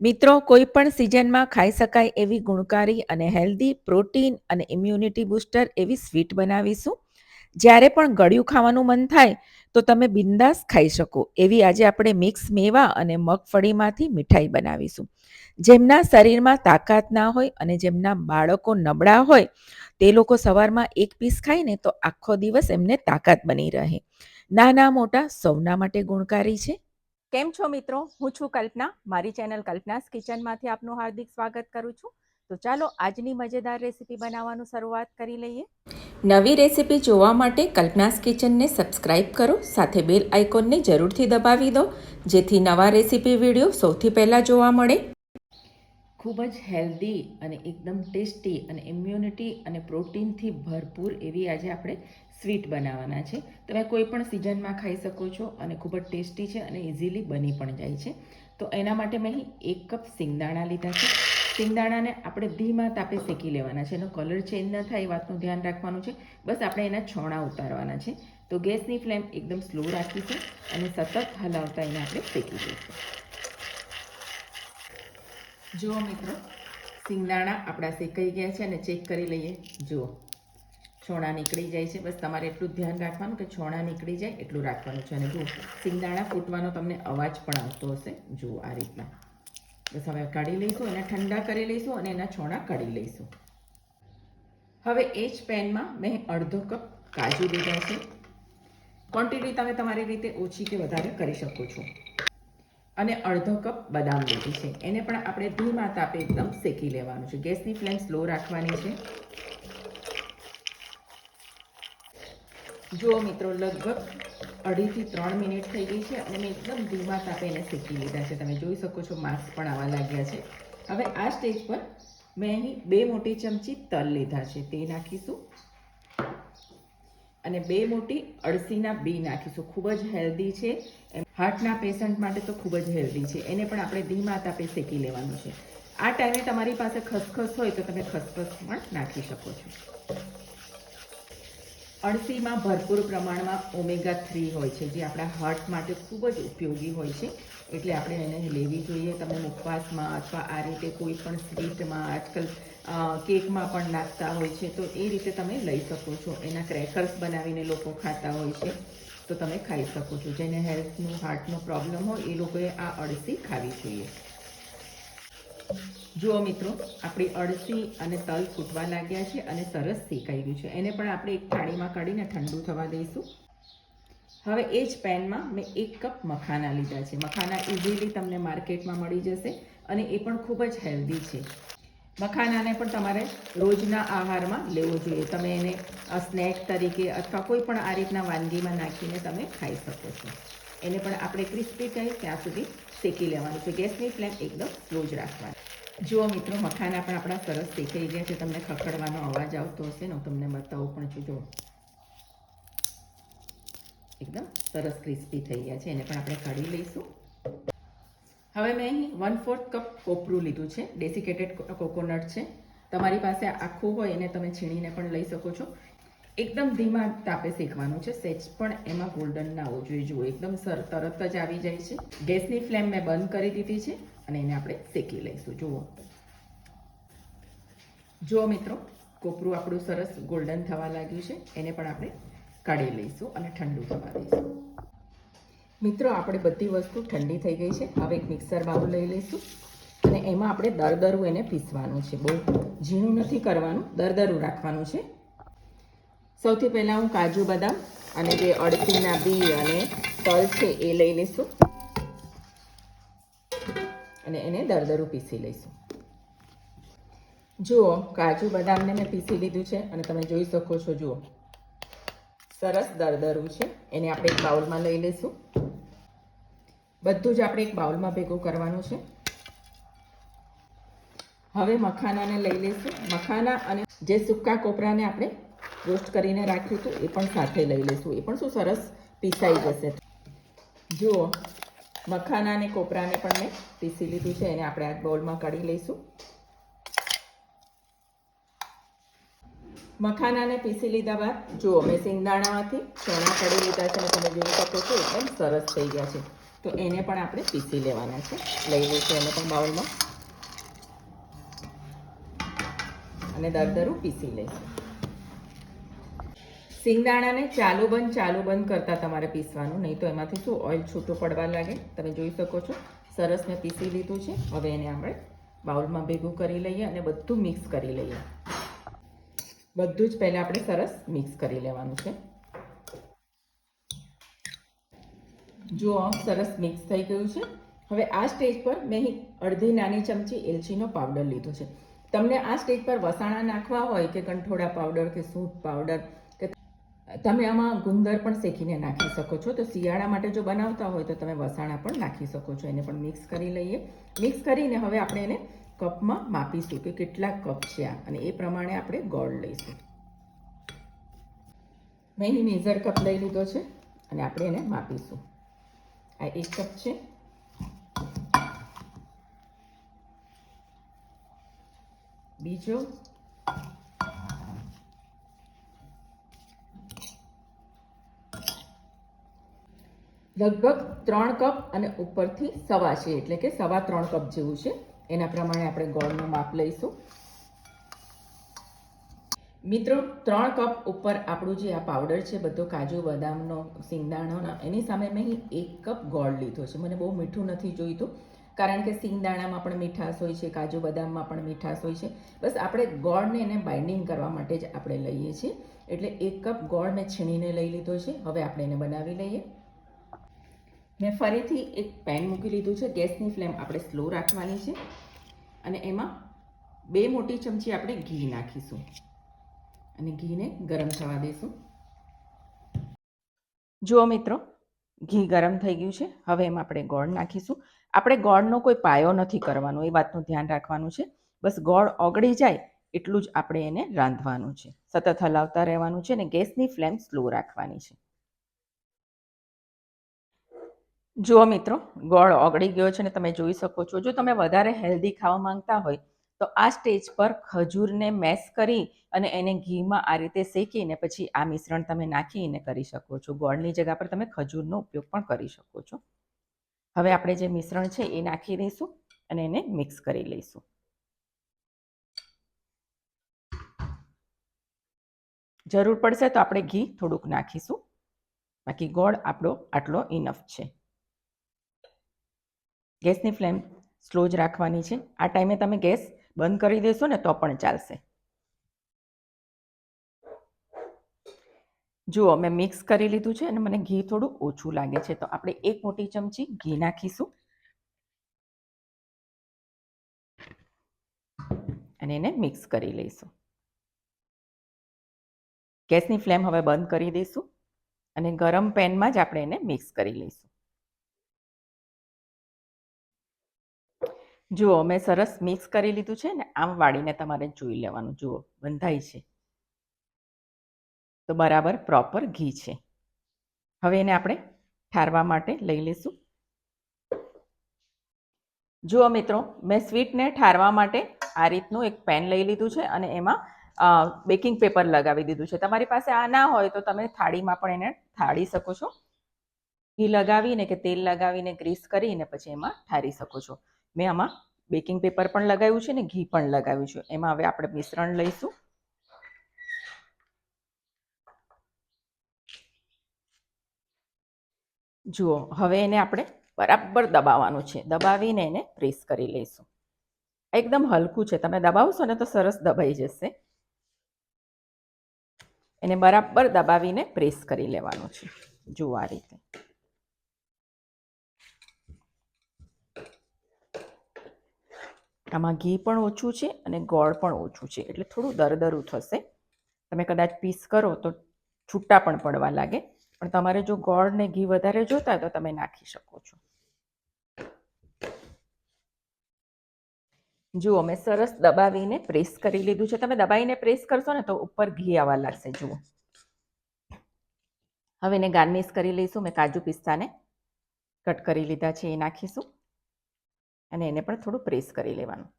મિત્રો, કોઈ પણ સિઝનમાં ખાઈ શકાય એવી ગુણકારી અને હેલ્ધી પ્રોટીન અને ઇમ્યુનિટી બૂસ્ટર એવી સ્વીટ બનાવીશું. જ્યારે પણ ગળ્યું ખાવાનું મન થાય, તો તમે બિંદાસ ખાઈ શકો. એવી આજે આપણે મિક્સ મેવા અને મગફળીમાંથી મીઠાઈ બનાવીશું. જેમના શરીરમાં તાકાત ના હોય અને જેમના બાળકો નબળા હોય, તે લોકો સવારમાં એક પીસ ખાય ને તો આખો દિવસ એમને તાકાત બની રહે. નાના મોટા સૌના માટે ગુણકારી છે. કેમ છો મિત્રો? હું છું કલ્પના. મારી ચેનલ કલ્પનાસ કિચનમાંથી આપનું હાર્દિક સ્વાગત કરું છું. તો ચાલો આજની મજેદાર રેસીપી બનાવવાનું શરૂઆત કરી લઈએ. નવી રેસીપી જોવા માટે કલ્પનાસ કિચનને સબસ્ક્રાઇબ કરો, સાથે બેલ આઇકોનને જરૂરથી દબાવી દો, જેથી નવા રેસીપી વીડિયો સૌથી પહેલાં જોવા મળે. ખૂબ જ હેલ્ધી અને એકદમ ટેસ્ટી અને ઇમ્યુનિટી અને પ્રોટીનથી ભરપૂર એવી આજે આપણે સ્વીટ બનાવવાના છે. તમે કોઈ પણ સિઝનમાં ખાઈ શકો છો અને ખૂબ જ ટેસ્ટી છે અને ઇઝીલી બની પણ જાય છે. તો એના માટે મેં અહીં એક કપ સિંગદાણા લીધા છે. સિંગદાણાને આપણે ધીમા તાપે શેકી લેવાના છે. એનો કલર ચેન્જ ન થાય એ વાતનું ધ્યાન રાખવાનું છે. બસ આપણે એના છોણા ઉતારવાના છે. તો ગેસની ફ્લેમ એકદમ સ્લો રાખીશું અને સતત હલાવતા એને આપણે શેકી દઈશું. જુઓ મિત્રો, સિંગદાણા આપણા શેકાઈ ગયા છે અને ચેક કરી લઈએ. જુઓ. છોણા નીકળી જાય છે. બસ તમારે એટલું ધ્યાન રાખવાનું કે છોણા નીકળી જાય એટલું રાખવાનું છે. અને જુઓ સિંગદાણા ફૂટવાનો તમને અવાજ પણ આવતો હશે. જુઓ આ રીતના. બસ હવે કાઢી લઈશું, એને ઠંડા કરી લઈશું અને એના છોણા કાઢી લઈશું. હવે એ જ પેનમાં મેં અડધો કપ કાજુ લીધા છે. ક્વોન્ટિટી તમે તમારી રીતે ઓછી કે વધારે કરી શકો છો. અને અડધો કપ બદામ લીધી છે. એને પણ આપણે ધીમા તાપે એકદમ શેકી લેવાનું છે. ગેસની ફ્લેમ સ્લો રાખવાની છે. જુઓ મિત્રો લગભગ અઢીથી ત્રણ મિનિટ થઈ ગઈ છે અને મેં એકદમ ધીમા તાપે એને શેકી લીધા છે. તમે જોઈ શકો છો માસ્ક પણ આવવા લાગ્યા છે. હવે આ સ્ટેજ પર મેં અહીં બે મોટી ચમચી તલ લીધા છે. તે નાખીશું અને બે મોટી અળસીના બી નાખીશું. ખૂબ જ હેલ્ધી છે. એમ હાર્ટના પેશન્ટ માટે તો ખૂબ જ હેલ્ધી છે. એને પણ આપણે ધીમા તાપે શેકી લેવાનું છે. આ ટાઈમે તમારી પાસે ખસખસ હોય તો તમે ખસખસ પણ નાખી શકો છો. અળસીમાં ભરપૂર પ્રમાણમાં ઓમેગા થ્રી હોય છે, જે આપણા હાર્ટ માટે ખૂબ જ ઉપયોગી હોય છે. એટલે આપણે એને લેવી જોઈએ. તમે ઉપવાસમાં અથવા આ રીતે કોઈ પણ સ્વીટમાં આજકાલ કેકમાં પણ નાખતા હોય છે, તો એ રીતે તમે લઈ શકો છો. એના ક્રેકર્સ બનાવીને લોકો ખાતા હોય છે, તો તમે ખાઈ શકો છો. જેને હેલ્થનું હાર્ટનો પ્રોબ્લેમ હોય, એ લોકોએ આ અળસી ખાવી જોઈએ. જુઓ મિત્રો, આપણી અળસી અને તલ ફૂટવા લાગ્યા છે અને સરસ શેકાઈ ગયું છે. એને પણ આપણે એક થાળીમાં કાઢીને ઠંડુ થવા દઈશું. હવે એ જ પેનમાં મેં એક કપ મખાના લીધા છે. મખાના ઇઝીલી તમને માર્કેટમાં મળી જશે અને એ પણ ખૂબ જ હેલ્ધી છે. મખાનાને પણ તમારે રોજના આહારમાં લેવો જોઈએ. તમે એને સ્નેક તરીકે અથવા કોઈ પણ આ રીતના વાનગીમાં નાખીને તમે ખાઈ શકો છો. એને પણ આપણે ક્રિસ્પી થાય ત્યાં સુધી શેકી લેવાનું છે. ગેસની ફ્લેમ એકદમ સ્લો જ રાખવાની. જુઓ મિત્રો, મખાના પણ આપણા સરસ શેકાઈ ગયા છે. તમને ખખડવાનો અવાજ આવતો હશે ને, હું તમને બતાવું પણ છું. જુઓ. એકદમ સરસ ક્રિસ્પી થઈ ગયા છે. એને પણ આપણે કાઢી લઈશું. હવે મેં અહીં વન ફોર્થ કપ કોપરું લીધું છે. ડેસિકેટેડ કોકોનટ છે. તમારી પાસે આખું હોય એને તમે છીણીને પણ લઈ શકો છો. એકદમ ધીમા તાપે શેકવાનું છે. સેજ પણ એમાં ગોલ્ડન ના હોવું જોઈએ. જુઓ, એકદમ સર, તરત જ આવી જાય છે. ગેસની ફ્લેમ મેં બંધ કરી દીધી છે. અને એને આપણે શેકી લઈશું. જુઓ. જુઓ મિત્રો, કોપરું આપણું સરસ ગોલ્ડન થવા લાગ્યું છે. એને પણ આપણે કાઢી લઈશું અને ઠંડુ થવા દઈશું. મિત્રો, આપણે બધી વસ્તુ ઠંડી થઈ ગઈ છે. હવે એક મિક્સર બાઉલ લઈ લઈશું. અને એમાં આપણે દરદરું એને પીસવાનું છે. બહુ ઝીણું નથી કરવાનું દરદરું રાખવાનું છે. સૌથી પહેલાં હું કાજુ બદામ અને જે અડસીના બી અને તલ છે એ લઈ લઈશું. અને એને દરદરું પીસી લઈશું. જુઓ, કાજુ બદામને મેં પીસી લીધું છે અને તમે જોઈ શકો છો, જુઓ. સરસ દરદરું છે. એને આપણે એક બાઉલમાં લઈ લઈશું. બધું જ આપણે એક બાઉલમાં ભેગું કરવાનું છે. હવે મખાનાને લઈ લઈશું. મખાના અને જે સૂકા કોપરાને આપણે રોસ્ટ કરીને રાખ્યું હતું, એ પણ સાથે લઈ લઈશું. એ પણ શું સરસ પીસાઈ જશે. જુઓ મખાના અને કોપરાને પણ મેં પીસી લીધું છે, એને આપણે આ બોલમાં કાઢી લઈશું. મખાનાને પીસી લીધા બાદ જુઓ મેં સિંગદાણામાંથી ચણા કાઢી લીધા છે અને તમે જોઈ શકો છો, એકદમ સરસ થઈ ગયા છે. તો એને પણ આપણે પીસી લેવાના છે. લઈ લઈશું એને પણ બાઉલમાં. અને દરદરું પીસી લઈશું. સિંગદાણાને ચાલુ બંધ ચાલુ બંધ કરતાં તમારે પીસવાનું. નહીં તો એમાંથી શું, ઓઇલ છૂટું પડવા લાગે. તમે જોઈ શકો છો, સરસ મેં પીસી લીધું છે. હવે એને આપણે બાઉલમાં ભેગું કરી લઈએ અને બધું મિક્સ કરી લઈએ. બધું જ પહેલાં આપણે સરસ મિક્સ કરી લેવાનું છે. જુઓ સરસ મિક્સ થઈ ગયું છે. હવે આ સ્ટેજ પર મેં અડધી નાની ચમચી એલચીનો પાવડર લીધો છે. તમને આ સ્ટેજ પર વસાણા નાખવા હોય કે કંઠોળા પાવડર કે સૂંઠ પાવડર તમે આમાં ગુંદર પણ શેકીને નાખી શકો છો. તો શિયાળા માટે જો બનાવતા હોય તો તમે વસાણા પણ નાખી શકો છો. એને પણ મિક્સ કરી લઈએ. મિક્સ કરીને હવે આપણે એને કપમાં માપીશું કે કેટલા કપ છે આ. અને એ પ્રમાણે આપણે ગોળ લઈશું. મેં એની મેઝર કપ લઈ લીધો છે અને આપણે એને માપીશું. આ એક કપ છે. બીજો લગભગ ત્રણ કપ અને ઉપરથી સવા છે, એટલે કે સવા ત્રણ કપ જેવું છે. એના પ્રમાણે આપણે ગોળનું માપ લઈશું. મિત્રો, ત્રણ કપ ઉપર આપણું જે આ પાવડર છે, બધો કાજુ, બદામનો, સિંગદાણાનો, એની સામે મેં એક કપ ગોળ લીધો છે. મને બહુ મીઠું નથી જોઈતું, કારણ કે સિંગદાણામાં પણ મીઠાશ હોય છે, કાજુ, બદામમાં પણ મીઠાશ હોય છે. બસ આપણે ગોળને એને બાઇન્ડિંગ કરવા માટે જ આપણે લઈએ છીએ. એટલે એક કપ ગોળ મેં છીણીને લઈ લીધો છે. હવે આપણે એને બનાવી લઈએ. મેં ફરીથી એક પેન મૂકી લીધું છે, ગેસની ફ્લેમ આપણે સ્લો રાખવાની છે અને એમાં બે મોટી ચમચી આપણે ઘી નાખીશું અને ઘીને ગરમ થવા દઈશું. જુઓ મિત્રો, ઘી ગરમ થઈ ગયું છે, હવે એમાં આપણે ગોળ નાખીશું. આપણે ગોળનો કોઈ પાયો નથી કરવાનો, એ વાતનું ધ્યાન રાખવાનું છે. બસ ગોળ ઓગળી જાય એટલું જ આપણે એને રાંધવાનું છે. સતત હલાવતા રહેવાનું છે અને ગેસની ફ્લેમ સ્લો રાખવાની છે. જુઓ મિત્રો, ગોળ ઓગળી ગયો છે અને તમે જોઈ શકો છો. જો તમે વધારે હેલ્ધી ખાવા માંગતા હોય, તો આ સ્ટેજ પર ખજૂરને મેસ કરી અને એને ઘીમાં આ રીતે શેકીને પછી આ મિશ્રણ તમે નાખીને કરી શકો છો. ગોળની જગ્યા પર તમે ખજૂરનો ઉપયોગ પણ કરી શકો છો. હવે આપણે જે મિશ્રણ છે એ નાખી દઈશું અને એને મિક્સ કરી લઈશું. જરૂર પડશે તો આપણે ઘી થોડુંક નાખીશું. બાકી ગોળ આપણો આટલો ઇનફ છે. ગેસની ફ્લેમ સ્લો જ રાખવાની છે. આ ટાઈમે તમે ગેસ બંધ કરી દેશો ને તો પણ ચાલશે. જુઓ, મેં મિક્સ કરી લીધું છે અને મને ઘી થોડું ઓછું લાગે છે. તો આપણે એક મોટી ચમચી ઘી નાખીશું. અને એને મિક્સ કરી લઈશું. ગેસની ફ્લેમ હવે બંધ કરી દઈશું અને ગરમ પેનમાં જ આપણે એને મિક્સ કરી લઈશું. જુઓ, મેં સરસ મિક્સ કરી લીધું છે ને, આમ વાળીને તમારે જોઈ લેવાનું. જુઓ, બંધાય છે. તો બરાબર પ્રોપર ઘી છે. હવે એને આપણે ઠારવા માટે લઈ લઈશું જુઓ મિત્રો, મેં સ્વીટને ઠારવા માટે આ રીતનું એક પેન લઈ લીધું છે અને એમાં બેકિંગ પેપર લગાવી દીધું છે. તમારી પાસે આ ના હોય તો તમે થાળીમાં પણ એને ઠાળી શકો છો. ઘી લગાવીને કે તેલ લગાવીને ગ્રીસ કરીને પછી એમાં ઠારી શકો છો. મેં આમાં બેકિંગ પેપર પણ લગાવ્યું છે ને ઘી પણ લગાવ્યું છે. એમાં હવે આપણે મિશ્રણ લઈશું. જુઓ, હવે એને આપણે બરાબર દબાવવાનું છે. દબાવીને એને પ્રેસ કરી લઈશું. એકદમ હલકું છે. તમે દબાવશો ને તો સરસ દબાઈ જશે. એને બરાબર દબાવીને પ્રેસ કરી લેવાનું છે. જુઓ આ રીતે. આમાં ઘી પણ ઓછું છે અને ગોળ પણ ઓછું છે. એટલે થોડું દરદરું થશે. તમે કદાચ પીસ કરો તો છૂટા પણ પડવા લાગે. પણ તમારે જો ગોળ ને ઘી વધારે જોતા તો તમે નાખી શકો છો. જુઓ, મેં સરસ દબાવીને પ્રેસ કરી લીધું છે. તમે દબાવીને પ્રેસ કરશો ને તો ઉપર ઘી આવવા લાગશે. જુઓ. હવે એને ગાર્નિશ કરી લઈશું. મેં કાજુ પિસ્તાને કટ કરી લીધા છે. એ નાખીશું. અને એને પણ થોડું પ્રેસ કરી લેવાનું.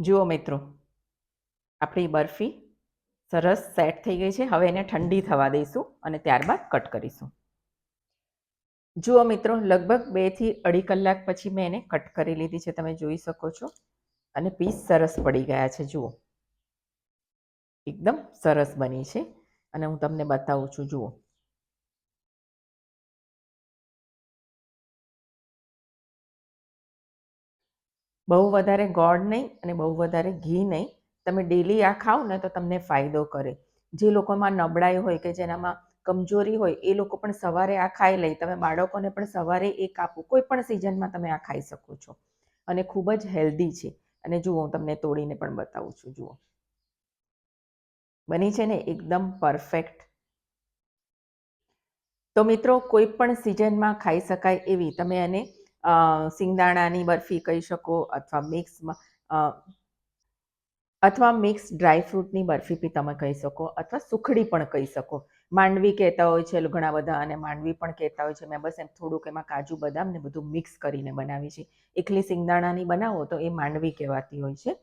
જુઓ મિત્રો, આપણી બરફી સરસ સેટ થઈ ગઈ છે. હવે એને ઠંડી થવા દઈશું અને ત્યારબાદ કટ કરીશું. જુઓ મિત્રો, લગભગ બેથી અઢી કલાક પછી મેં એને કટ કરી લીધી છે. તમે જોઈ શકો છો. અને પીસ સરસ પડી ગયા છે. જુઓ. એકદમ સરસ બની છે. અને હું તમને બતાવું છું, જુઓ. બહુ વધારે ગોળ નહીં અને બહુ વધારે ઘી નહીં. તમે ડેલી આ ખાઓ ને તો તમને ફાયદો કરે. જે લોકોમાં નબળાઈ હોય કે જેનામાં કમજોરી હોય, એ લોકો પણ સવારે આ ખાઈ લે. તમે બાળકોને પણ સવારે એક આપો કોઈ પણ સિઝનમાં તમે આ ખાઈ શકો છો. અને ખૂબ જ હેલ્ધી છે. અને જુઓ, હું તમને તોડીને પણ બતાવું છું, જુઓ. બની છે ને એકદમ પરફેક્ટ તો મિત્રો, કોઈ પણ સિઝનમાં ખાઈ શકાય એવી, તમે એને સિંગદાણાની બરફી કહી શકો અથવા મિક્સમાં અથવા મિક્સ ડ્રાયફ્રૂટની બરફી બી તમે કહી શકો અથવા સુખડી પણ કહી શકો. માંડવી કહેતા હોય છે ઘણા બધા અને માંડવી પણ કહેતા હોય છે. મેં બસ એમ થોડુંક એમાં કાજુ બદામ ને બધું મિક્સ કરીને બનાવી છે. એકલી સિંગદાણાની બનાવો તો એ માંડવી કહેવાતી હોય છે.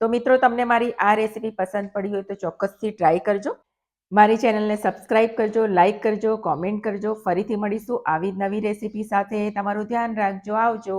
તો મિત્રો, તમને મારી આ રેસીપી પસંદ પડી હોય તો ચોક્કસથી ટ્રાય કરજો. મારી ચેનલને સબસ્ક્રાઇબ કરજો લાઇક કરજો કોમેન્ટ કરજો. ફરીથી મળીશું આવી નવી રેસીપી સાથે. તમારું ધ્યાન રાખજો. આવજો.